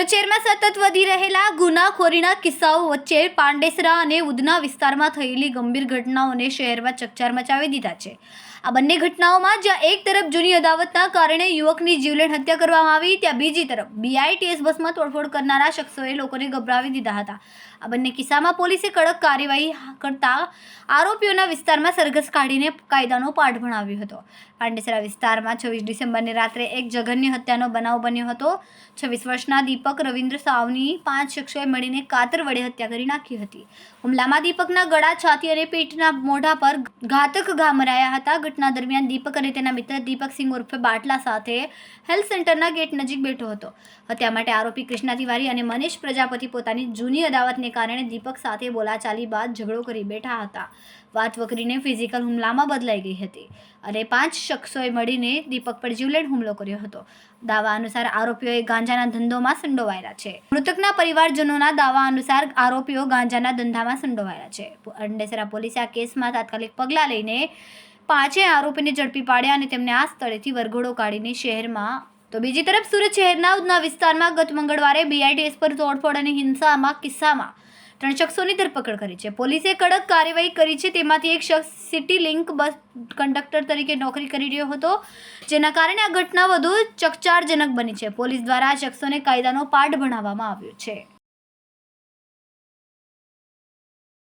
સુરત સતત વધી રહેલા ગુનાખોરીના કિસ્સાઓ વચ્ચે પાંડેસરા અને ઉધના વિસ્તારમાં થયેલી ગંભીર ઘટનાઓને શહેરમાં ચકચાર મચાવી દીધા છે. આ બંને ઘટનાઓમાં જ્યાં એક તરફ જૂની અદાવતના કારણે યુવકની જીવલેણ હત્યા કરવામાં આવી, ત્યાં બીજી તરફ બીઆઈટીએસ બસમાં તોડફોડ કરનારા શખ્સોએ લોકોને ગભરાવી દીધા હતા. આ બંને કિસ્સામાં પોલીસે કડક કાર્યવાહી કરતા આરોપીઓના વિસ્તારમાં સરઘસ કાઢીને કાયદાનો પાઠ ભણાવ્યો હતો. પાંડેસરા વિસ્તારમાં છવ્વીસ ડિસેમ્બરની રાત્રે એક જઘન્ય હત્યાનો બનાવ બન્યો હતો. છવ્વીસ વર્ષના દીપક રવિન્દ્ર સાવની પાંચ શખ્સોએ મળીને કાતર વડે હત્યા કરી નાખી હતી. હુમલામાં દીપકના ગળા છાતી અને પેટના મોઢા પર ઘાતક ઘા મરાયા હતા. ઘટના દરમિયાન દીપક અને તેના મિત્ર દીપકસિંહ ઉર્ફે બાટલા સાથે હેલ્થ સેન્ટરના ગેટ નજીક બેઠો હતો. હત્યા માટે આરોપી કૃષ્ણા તિવારી અને મનીષ પ્રજાપતિ પોતાની જૂની અદાવતને કારણે દીપક સાથે બોલાચાલી બાદ ઝઘડો કરી બેઠા હતા. વાત વકરીને ફિઝિકલ હુમલામાં બદલાઈ ગઈ હતી અને પાંચ શખ્સોએ મળીને દીપક પર જીવલેણ હુમલો કર્યો હતો. દાવા અનુસાર આરોપીઓએ ગાંજાના ધંધોમાં સંડોવાયેલા છે. મૃતકના પરિવારજનોના દાવા અનુસાર આરોપીઓ ગાંજાના ધંધામાં સંડોવાયેલા છે. અંડેસરા પોલીસે આ કેસમાં તાત્કાલિક પગલાં લઈને પાંચેય આરોપીને ઝડપી પાડ્યા અને તેમને આ સ્થળેથી વરઘોડો કાઢીને શહેરમાં તો બીજી તરફ સુરત શહેરના ઉધના વિસ્તારમાં ગત મંગળવારે બીઆઈટીએસ પર તોડફોડ અને હિંસામાં કિસ્સામાં ત્રણ શખ્સોની ધરપકડ કરી છે. પોલીસે કડક કાર્યવાહી કરી છે. તેમાંથી એક શખ્સ સિટી લિંક બસ કંડક્ટર તરીકે નોકરી કરી રહ્યો હતો, જેના કારણે આ ઘટના વધુ ચકચારજનક બની છે. પોલીસ દ્વારા આ શખ્સોને કાયદાનો પાઠ ભણાવવામાં આવ્યો છે.